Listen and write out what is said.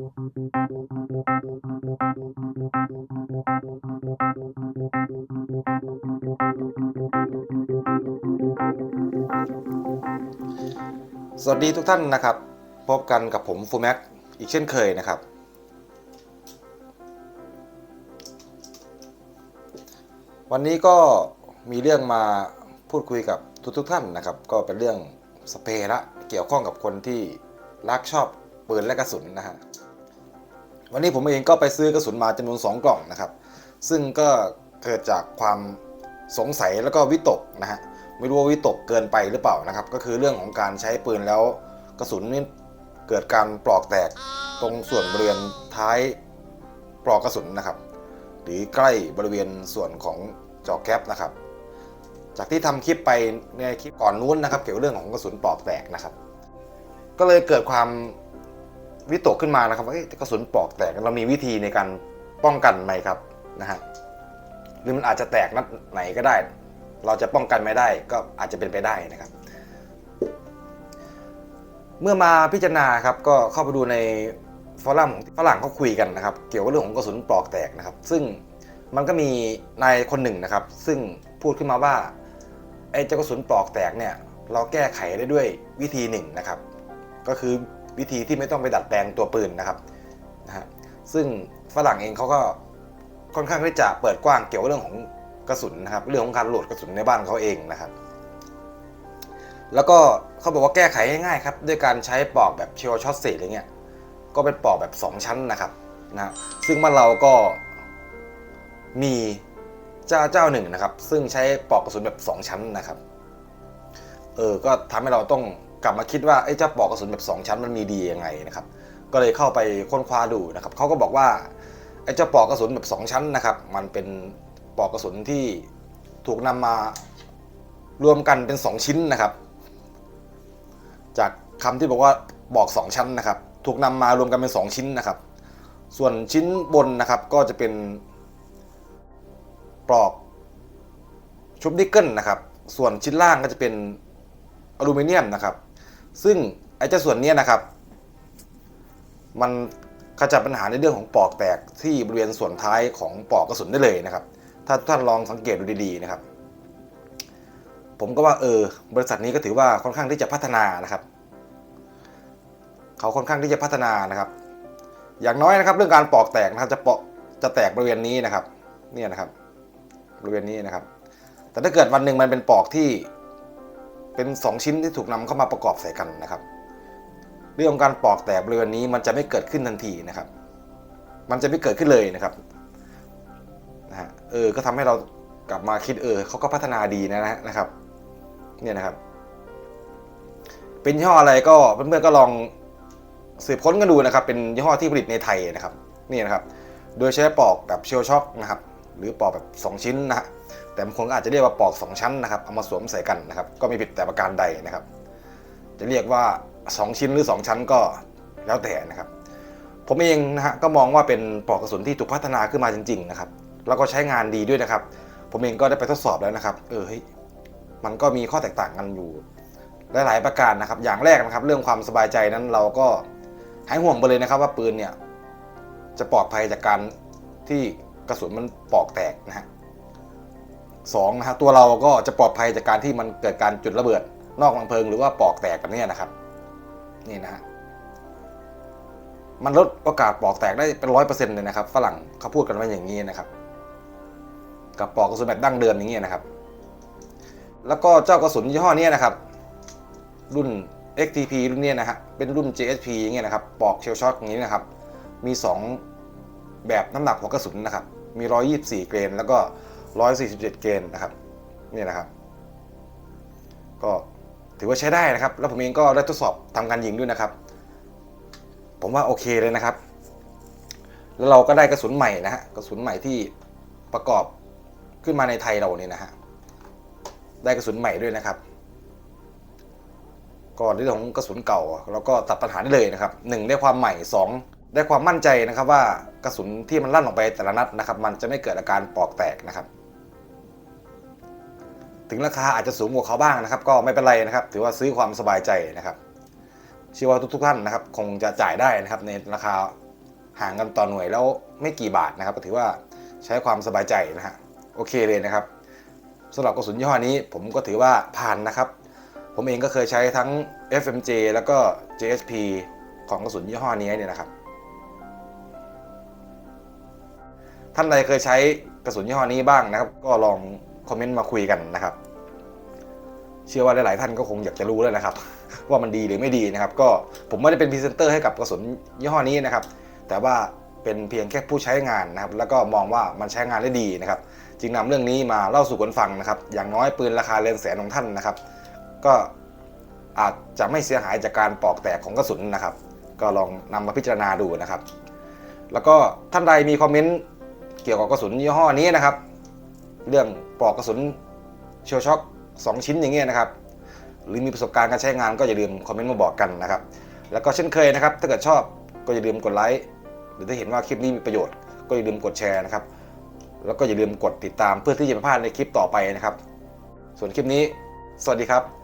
สวัสดีทุกท่านนะครับ พบกันกับผมฟูแม็กอีกเช่นเคยนะครับ วันนี้ก็มีเรื่องมาพูดคุยกับทุกๆท่านนะครับ ก็เป็นเรื่องสเปรย์ละเกี่ยวข้องกับคนที่รักชอบปืนและกระสุนนะฮะ วันนี้ผมเองก็ไปซื้อกระสุนมาจำนวน 2 กล่องนะครับ ซึ่งก็เกิดจากความสงสัยแล้วก็วิตกนะฮะไม่รู้ว่าวิตกเกินไปหรือเปล่านะครับ ก็คือเรื่องของการใช้ปืนแล้วกระสุนนี่เกิดการปลอกแตกตรงส่วนบริเวณท้ายปลอกกระสุนนะครับ หรือใกล้บริเวณส่วนของจอแก๊ปนะครับ จากที่ทำคลิปไปในคลิปก่อนนู้นนะครับ เกี่ยวกับเรื่องของกระสุนปลอกแตกนะครับ ก็เลยเกิดความ วิตกขึ้นมานะครับว่าเอ๊ะกระสุนปอกแตกเรามีวิธีในการป้องกันไหมครับนะฮะหรือมันอาจจะแตกนัดไหนก็ได้ เราจะป้องกันไม่ได้ก็อาจจะเป็นไปได้นะครับ เมื่อมาพิจารณาครับก็เข้าไปดูในฟอรัมของฝรั่งเขาคุยกันนะครับ เกี่ยวกับเรื่องของกระสุนปลอกแตกนะครับ ซึ่งมันก็มีนายคนหนึ่งนะครับ ซึ่งพูดขึ้นมาว่าไอ้เจ้ากระสุนปลอกแตกเนี่ยเราแก้ไขได้ด้วยวิธีหนึ่งนะครับ ก็คือ วิธีที่ไม่ต้องไปดัดแปลงตัวปืนนะครับนะฮะซึ่งฝรั่งเองเขาก็ค่อนข้างที่จะเปิดกว้างเกี่ยวกับเรื่องของกระสุนนะครับเรื่องของการโหลดกระสุนในบ้านเขาเองนะครับแล้วก็เขาบอกว่าแก้ไขง่ายๆครับด้วยการใช้ปอกแบบเชลช็อตเศษอะไรเงี้ยก็เป็นปอกแบบ 2 ชั้นนะครับนะซึ่งบ้านเราก็มีเจ้าเจ้าหนึ่งนะครับ ซึ่งใช้ปอกกระสุนแบบ 2 ชั้นนะครับเออก็ทำให้เราต้อง กลับมาคิดว่าไอ้เจ้าปลอกกระสุนแบบ 2 ชั้นมันมีดียังไงนะครับ ก็เลยเข้าไปค้นคว้าดูนะครับเขาก็บอกว่าไอ้เจ้าปลอกกระสุนแบบ 2 ชั้นนะครับ มันเป็นปลอกกระสุนที่ถูกนำมารวมกันเป็น 2 ชิ้นนะครับ จากคำที่บอกว่าบอก 2 ชั้นนะครับ ถูกนำมารวมกันเป็น 2 ชิ้นนะครับ ส่วนชิ้นบนนะครับก็จะเป็นปลอกชุบนิกเกิลนะครับ ส่วนชิ้นล่างก็จะเป็นอลูมิเนียมนะครับ ซึ่งไอ้เจ้าส่วนนี้นะครับ มันขจัดปัญหาในเรื่องของปอกแตกที่บริเวณส่วนท้ายของปอกกระสุนได้เลยนะครับ ถ้าท่านลองสังเกตดูดีๆนะครับ ผมก็ว่าเออบริษัทนี้ก็ถือว่าค่อนข้างที่จะพัฒนานะครับ เขาค่อนข้างที่จะพัฒนานะครับ อย่างน้อยนะครับ เรื่องการปอกแตกนะครับ จะปอกจะแตกบริเวณนี้นะครับ เนี่ยนะครับ บริเวณนี้นะครับ แต่ถ้าเกิดวันหนึ่งมันเป็นปอกที่ เป็น 2 ชิ้นที่ถูกนำเข้ามาประกอบใส่กันนะครับ เรื่องของการปอกแตกบริเวณนี้มันจะไม่เกิดขึ้นทันทีนะครับ มันจะไม่เกิดขึ้นเลยนะครับนะฮะเออก็ทำให้เรากลับมาคิดเออเขาก็พัฒนาดีนะนะครับ เนี่ยนะครับ เป็นยี่ห้ออะไรก็เพื่อนๆก็ลองสืบค้นกันดูนะครับ เป็นยี่ห้อที่ผลิตในไทยนะครับ นี่นะครับ โดยใช้ปอกแบบเชลช็อคนะครับ หรือปอกแบบ 2 ชิ้นนะฮะ แต่บางคนก็อาจจะเรียกว่าปอก2ชั้นนะครับเอามาสวมใส่กันนะครับ ก็ไม่ผิดแต่ประการใดนะครับ จะเรียกว่า 2 ชิ้นหรือ 2 ชั้นก็แล้วแต่นะครับ ผมเองนะฮะก็มองว่าเป็นปลอกกระสุนที่ถูกพัฒนาขึ้นมาจริง ๆ นะครับ แล้วก็ใช้งานดีด้วยนะครับ ผมเองก็ได้ไปทดสอบแล้วนะครับ เออเฮ้ยมันก็มีข้อแตกต่างกันอยู่หลายๆประการนะครับ อย่างแรกนะครับ เรื่องความสบายใจนั้นเราก็หายห่วงไปเลยนะครับ ว่าปืนเนี่ยจะปลอดภัยจากการที่กระสุนมันปอกแตกนะฮะ สองนะฮะตัวเราก็จะปลอดภัยจากการที่มันเกิดการจุดระเบิด นอกวางเพลิงหรือว่าปอกแตกแบบนี้นะครับนี่นะฮะมันลดโอกาสปอกแตกได้เป็นร้อยเปอร์เซ็นต์เลยนะครับฝรั่งเขาพูดกันว่าอย่างนี้นะครับ กับปอกกระสุนแบบดั้งเดิมอย่างนี้นะครับ แล้วก็เจ้ากระสุนยี่ห้อนี้นะครับ รุ่น XTP รุ่นนี้นะฮะเป็นรุ่น JSP อย่างเงี้ยนะครับปอกเชลช็อตอย่างนี้นะครับ มี 2 แบบน้ำหนักหัวกระสุนนะครับมี 124 เกรน แล้วก็ 147 เกรนนะครับนี่นะครับ ก็ถือว่าใช้ได้นะครับ แล้วผมเองก็ได้ทดสอบทำการยิงด้วยนะครับ ผมว่าโอเคเลยนะครับ แล้วเราก็ได้กระสุนใหม่นะฮะกระสุนใหม่ที่ประกอบขึ้นมาในไทยเราเนี่ยนะฮะได้กระสุนใหม่ด้วยนะครับก่อนเรื่องของกระสุนเก่าเราก็ตัดปัญหาได้เลยนะครับหนึ่งได้ความใหม่สองได้ความมั่นใจนะครับว่ากระสุนที่มันลั่นออกไปแต่ละนัดนะครับ มันจะไม่เกิดอาการปอกแตกนะครับ ถึงราคาอาจจะสูงกว่าเขาบ้างนะครับ ก็ไม่เป็นไรนะครับ ถือว่าซื้อความสบายใจนะครับเชื่อว่าทุกๆท่านนะครับ คงจะจ่ายได้นะครับ ในราคาห่างกันต่อหน่วยแล้วไม่กี่บาทนะครับ ก็ถือว่าใช้ความสบายใจนะฮะโอเคเลยนะครับสำหรับกระสุนยี่ห้อนี้ผมก็ถือว่าผ่านนะครับ ผมเองก็เคยใช้ทั้ง FMJ แล้วก็ JSP ของกระสุนยี่ห้อนี้เนี่ยนะครับ ท่านใดเคยใช้กระสุนยี่ห้อนี้บ้างนะครับ ก็ลอง คอมเมนต์มาคุยกันนะครับ เชื่อว่าหลาย ๆ ท่านก็คงอยากจะรู้แล้วนะครับ ว่ามันดีหรือไม่ดีนะครับ ก็ผมไม่ได้เป็นพรีเซนเตอร์ให้กับกระสุนยี่ห้อนี้นะครับ แต่ว่าเป็นเพียงแค่ผู้ใช้งานนะครับ แล้วก็มองว่ามันใช้งานได้ดีนะครับ จึงนำเรื่องนี้มาเล่าสู่กันฟังนะครับ อย่างน้อยปืนราคาเรือนแสนของท่านนะครับ ก็อาจจะไม่เสียหายจากการปอกแตกของกระสุนนะครับ ก็ลองนำมาพิจารณาดูนะครับ แล้วก็ท่านใดมีคอมเมนต์เกี่ยวกับกระสุนยี่ห้อนี้นะครับ เรื่องปลอกกระสุนเชลช็อก2 ชิ้นอย่างเงี้ยนะครับ หรือมีประสบการณ์การใช้งานก็อย่าลืมคอมเมนต์มาบอกกันนะครับ แล้วก็เช่นเคยนะครับ ถ้าเกิดชอบก็อย่าลืมกดไลค์หรือถ้าเห็นว่าคลิปนี้มีประโยชน์ ก็อย่าลืมกดแชร์นะครับ แล้วก็อย่าลืมกดติดตามเพื่อที่จะไม่พลาดในคลิปต่อไปนะครับ ส่วนคลิปนี้ สวัสดีครับ